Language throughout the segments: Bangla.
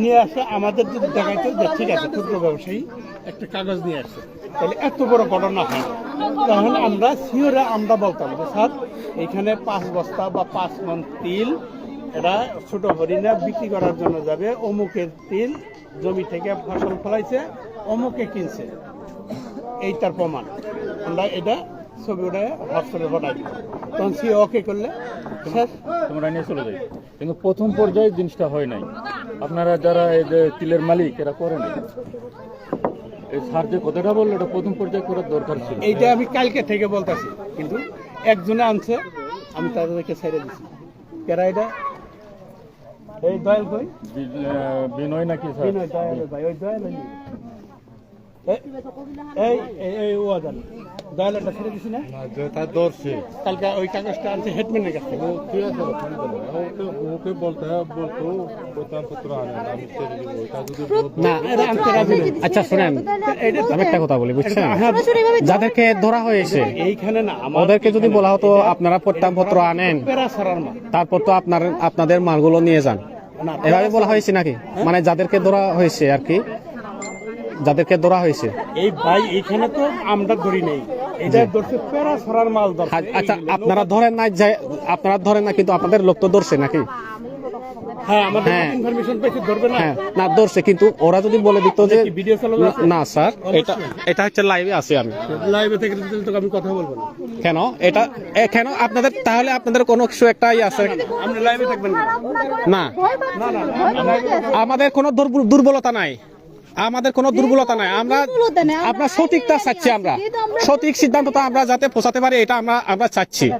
নিয়ে আসে, আমাদের যদি দেখাইতো যে ঠিক আছে, ক্ষুদ্র ব্যবসায়ী একটা কাগজ নিয়ে আসছে তাহলে এত বড় ঘটনা হয়। না। তাহলে আমরা শিওরে আমরা বলতাম যে, স্যার, এখানে পাঁচ বস্তা বা পাঁচ মন তিল, এরা ছোট হরিণা বিক্রি করার জন্য যাবে। অমুকের তিল জমি থেকে ফসল ফলাইছে, অমুকে কিনছে। এইটার প্রমাণ। আমরা এটা ছবি ওটা হোয়াটসঅ্যাপে পাঠাই তখন সে ওকে করলে শেষ। তোমরা নিয়ে চলে যাই। কিন্তু প্রথম পর্যায়ে জিনিসটা হয় নাই। আপনারা যারা এই যে তিলের মালিক এরা করে নাই। এই স্যার যে কথাটা বলল এটা প্রথম পর্যায়ে করার দরকার ছিল। এইটা আমি কালকে থেকে বলতাছি। কিন্তু একজনে আনছে আমি তাদেরকে ছেড়ে দিছি। কেরা এটা? এই দয়াল কই? বিনয় নাকি স্যার? বিনয় দয়াল ভাই ওই দয়াল। এই- এই ও আদান। ছেড়ে দিছি না? কালকে ওই কাগজটা আনছে হেডম্যানের কাছ ঠিক আছে? ওকে ওকে বলতে বলতো প্রত্যানপত্র আনেন আমি ছেড়ে দিব যদি না এটা আনতে রাজি। আচ্ছা শুনেন এটা আমি একটা কথা বলি বুঝছেন? হ্যাঁ যাদেরকে ধরা হয়েছে এইখানে না আমার ওদেরকে যদি বলা হতো আপনারা প্রত্যাপত্র আনেন তারপর তো আপনার আপনাদের মালগুলো নিয়ে যান। এভাবে বলা হয়েছে নাকি? মানে যাদেরকে ধরা হয়েছে আর কি যাদেরকে ধরা হয়েছে। এই ভাই এখানে তো আমরা ধরি নেই। এটা ধরছে মাল আচ্ছা আপনারা ধরেন না আপনারা ধরেন না কিন্তু আপনাদের লোক তো ধরছে নাকি? হ্যাঁ আমাদের হ্যাঁ। না। হ্যাঁ ধরছে কিন্তু ওরা যদি বলে দিত যে না- স্যার এটা এটা হচ্ছে লাইভে আছে আমি। লাইভে থেকে তো আমি কথা বলব কেন? এটা কেন? আপনাদের তাহলে আপনাদের কোনো কিছু একটা আছে? আপনি লাইভে থাকবেন না। না। আমাদের কোনো দুর্বল- দুর্বলতা নাই। আমাদের কোনো দুর্বলতা নাই। আমরা আপনার আমরা সঠিকটা চাচ্ছি আমরা। আমরা- সঠিক সিদ্ধান্তটা আমরা যাতে পৌঁছাতে পারি এটা আমরা আমরা চাচ্ছি।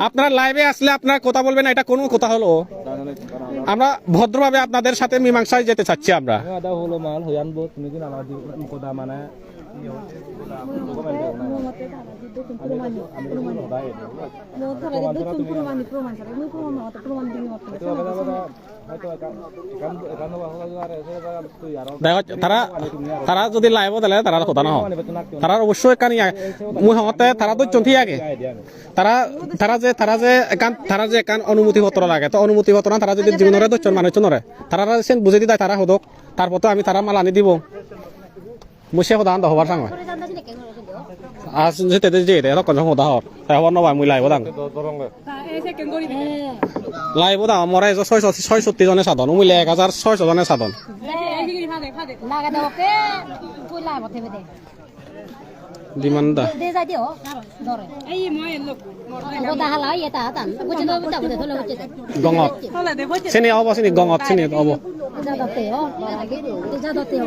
আপনার লাইভে আসলে আপনার কথা বলবেন এটা কোনো কথা হলো। আমরা ভদ্রভাবে আপনাদের সাথে মীমাংসায় যেতে চাচ্ছি আমরা। দেখো তারা তারা যদি লাইভত দিলে তারা কথা নহ তারা অবশ্যই একান মুই হতে তারা তো চন্থি আগে। তারা তারা যে তারা যে একান তারা যে একান অনুমতি পত্র লাগে তো অনুমতি পত্র না তারা যদি জীবনরে দচ্ছন মানুষ নরে তারা বুঝে দিদায় তারা হদক তারপর তো আমি তারা মাল আনি দিব। মুছে সদান হবার সাং আজ যেতে যে দে তখন হদা হর তাই হবার নবাই মুই লাইব দাং লাইব দাং মরে ছয় ছয় সত্তি জনে সাধন মুইলে এক হাজার ছয়শো জনে সাধন লাগা দাও কে তুই লাই বতে দে ডিমান্ড দা দে যাই দিও ধরে এই মই লোক ওদা হালা এটা তান বুঝে দাও বুঝা বুঝে ধরে বুঝে গঙত চিনি হ'ব চিনি গঙত চিনি হ'ব যা দতে ও যা দতে ও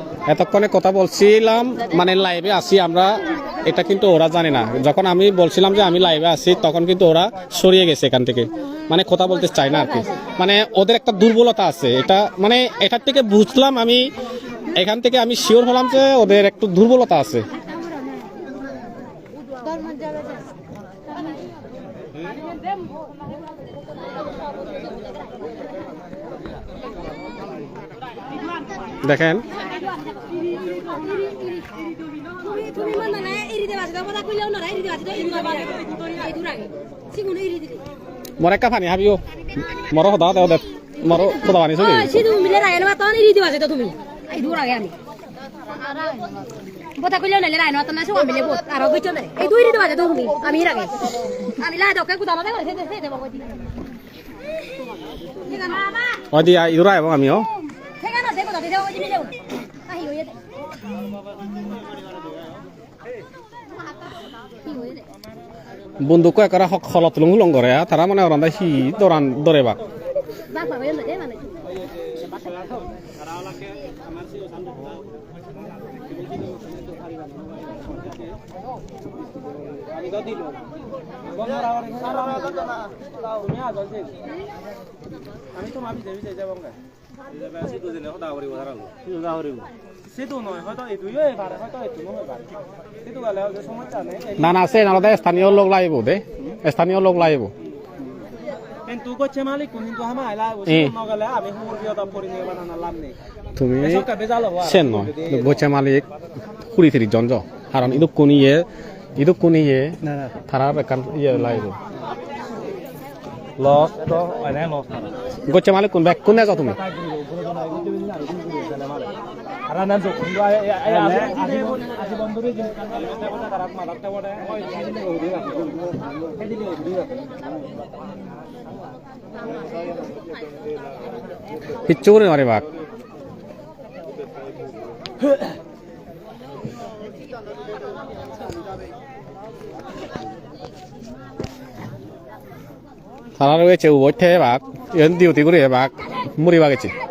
এতক্ষণে কথা বলছিলাম মানে লাইভে আসি আমরা, এটা কিন্তু ওরা জানে না। যখন আমি বলছিলাম যে আমি লাইভে আসি তখন কিন্তু ওরা সরিয়ে গেছে এখান থেকে। মানে কথা বলতে চাই না আর কি। মানে ওদের একটা দুর্বলতা আছে, এটা মানে এটার থেকে বুঝলাম আমি, এখান থেকে আমি শিওর হলাম যে ওদের একটু দুর্বলতা আছে দেখেন তুমি মানে না এরি দেবা দাও কথা কইলেও না এরি দেবা দাও এরি দেবা এই দূরাগে সিগুন এরি দিলে মরে একটা পানি, হাবিও। মরো সদা দেও দে মরো সদা পানি চলি সিধু মিলে রাইল বা তন এরি দেবা দাও তুমি। এই দূরাগে আমি। কথা কইলেও না রাইল বা তন না সুগা মিলে বত আর কইছো দে এই দুই দেবা দাও তুমি আমি রাগে আমি লাই দাও কে না দে দে দে বাবা বাবা ওই দিয়া ইদুরা এবং আমিও ঠিক আছে দেখো দাও দাও ওই মিলে আহি হইয়ে দে দে বন্দুক একরা হক খলত লং লং করে তারা মানে ওরান্দা হি দরান দরে বাক বাপ বাবা দে মানে আমি তো ভাবি যাবি যাই যাব না না সে নালদে স্থানীয় লোক লাগিব দে স্থানীয় লোক লাগিব কিন্তু করছে মালিক কিন্তু আমার আইলা Eh. নগলে আমি হুমুর পরি নিয়ে বানানো লাভ নেই তুমি নয় বইছে মালিক কুড়ি তিরিশ জন কারণ ইদুক কোনিয়ে ইদুক কোনিয়ে তারা একান ইয়ে লাগিব লস তো এনে লস গচ্ছে মালিক কোন ব্যাগ কোনে যাও তুমি karena nanti kalau ayah ayah aji aji banduri jadi kan kalau saya pada karat malam saya pada oh ini ini udah ini udah কিচ্ছু করে মারে বাঘ তারা রয়েছে উঠে বাঘ এন ডিউটি করে বাঘ মুড়ি বাগেছে না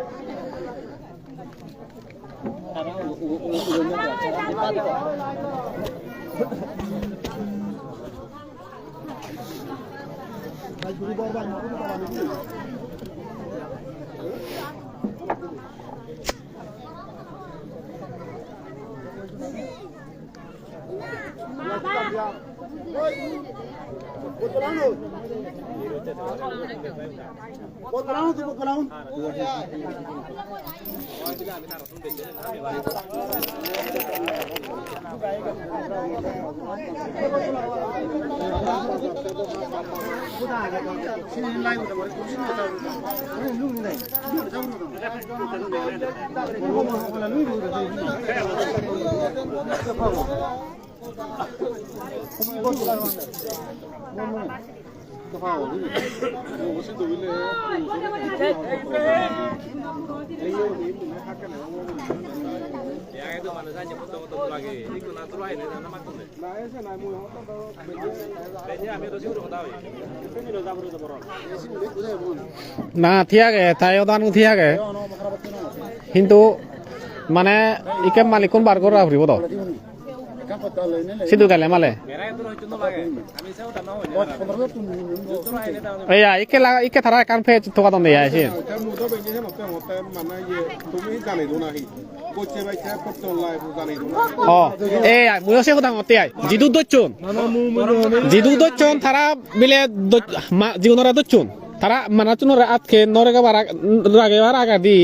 থিয়াগে তাই দান থিয়াগে কিন্তু মানে ইকে মালিক কোন বার করে ফুরিব তো সিধু গেলে মালে এয়া ইকে লাগা ইকে থারা কান ফে তোকা দন দেয়া আছে মুদো বেনি হেন তে মতে মানে ইয়ে তুমি জানি দো নাহি কোচে বাইছে করতে লাই জানি দো 어 এয়া মুয়ো সে কথা মতে আই। জিদু দচ্চুন জিদু দচ্চুন থারা বিলে জীবনরা দচ্চুন তারা মানাচুন আতকে নরেগা বার রাগে বার আগা দি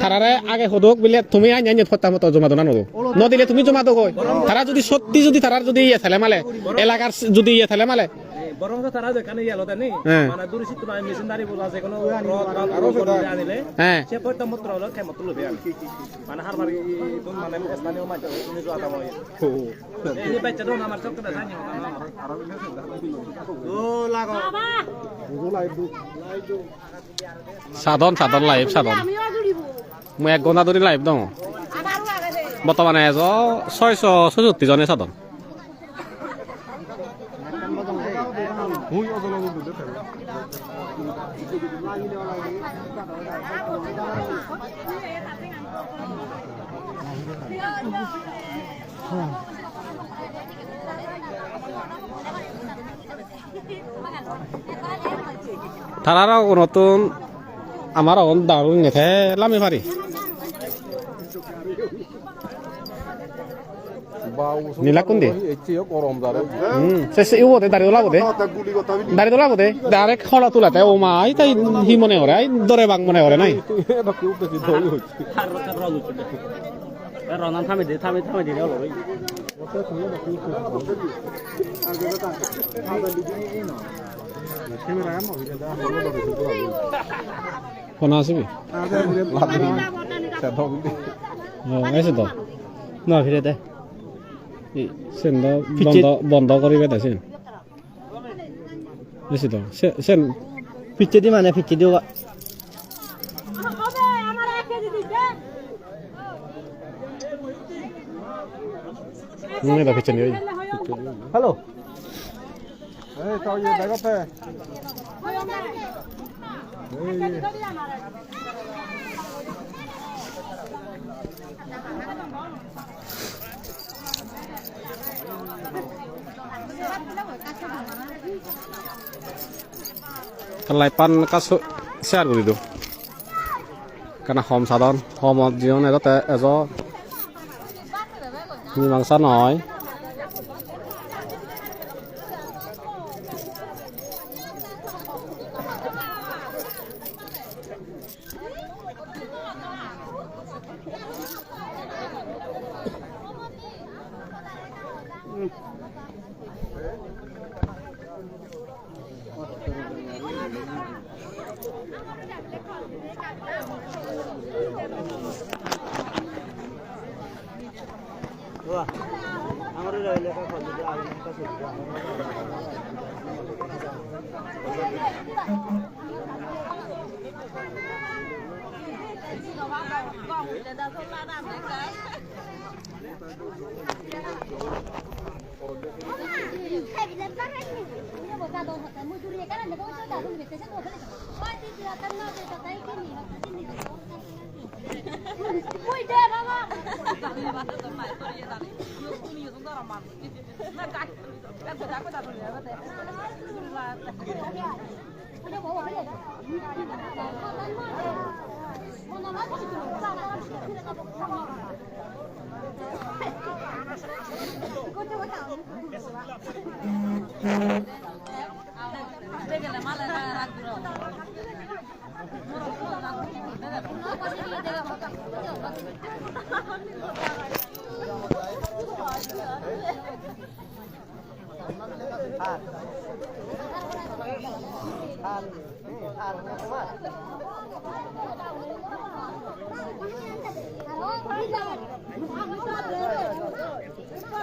তারারে আগে হদক বলে তুমি আইন আইন ফটা মতো জমা দোনা নদো নদিলে তুমি জমা দো কই তারা যদি সত্যি যদি তারা যদি ইয়ে থালে মালে এলাকার যদি ইয়ে থালে মালে বরং তারা যেখানে ইয়ে লতে নেই হ্যাঁ। মানে দূরশিত মানে মেশিনারি বোঝা আছে কোনো রদ বা আনিলে হ্যাঁ। সে পয়টা মন্ত্র হলো খাই মতো লবে আর মানে হার মারি মানে স্থানীয় মাঝে তুমি যোৱা দাম হয় এই বাচ্চা দোন আমার চক্কর জানি ও লাগো। সাধন সাধন লাইভ সাধন। মই এক ঘণ্টা ধৰি লাইভ দওঁ। বৰ্তমানে ছয়শো ছয়ষষ্ঠি জনে সাধন। হুই অজল দুদে তারারও নতুন আমার অন দারুণ নেথে লামি পারি নীলা কোন দিয়ে এচি গরম জারে হুম সে সে ইও দে দাঁড়িয়ে দোলাবো দে তা গুলি কথা বলি দাঁড়িয়ে দোলাবো দে ডাইরেক্ট খড়া তুলাতে ও মা আই তাই হি মনে করে আই দরে বাং মনে করে নাই রনান থামে দে থামে থামে দিলে হলো কোন আসবি আছে তো না ফিরে দে সেন বন্ধ বন্ধ করিবে দে সেন। বেশি তো সেন। পিচ্ছে দি মানে পিচ্ছে দিও হবে আমার এক কেজি দিতে নুনে দা পিছন ওই। হ্যালো। এই তাও ইয়ে দেখাতে laipan kasu share kuri do kana hom sadon hom jion edo te ezo ni mangsa noi. Mm-hmm. আমার লেখা কলেজে আগে একটা সুবিধা Hãy subscribe cho kênh Ghiền Mì Gõ Để दोन होता मग दूर एका ना दोन होता आपण भेटते दोन होय ती तुला तर न देता ताई की नाही होता ती नाही होता कोई दे बाबा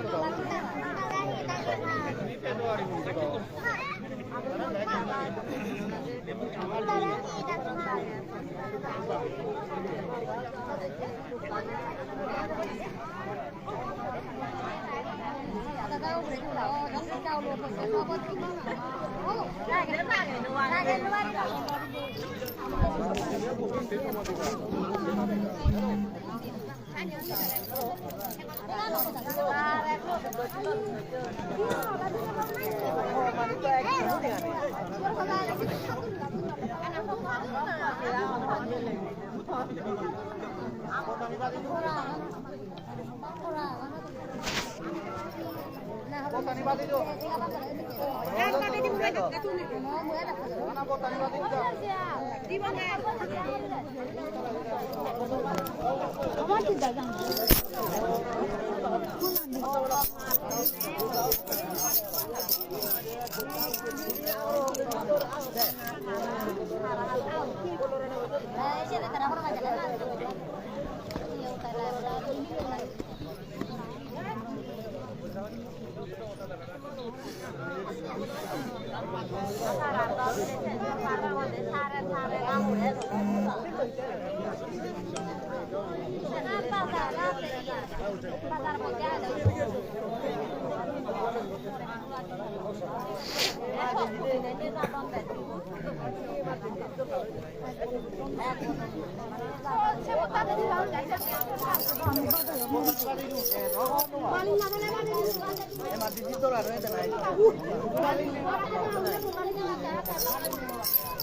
嗯好的好的好好 botani badi do kan badi di mulai kat tu ni mana botani badi do di mana apa tu dah jangan Maldito la red de la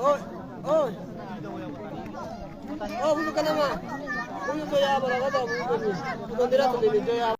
Oh, oh, Oh, bulu kanama. Bulu joya, bala kata bulu. Tu bandera tu ni joya.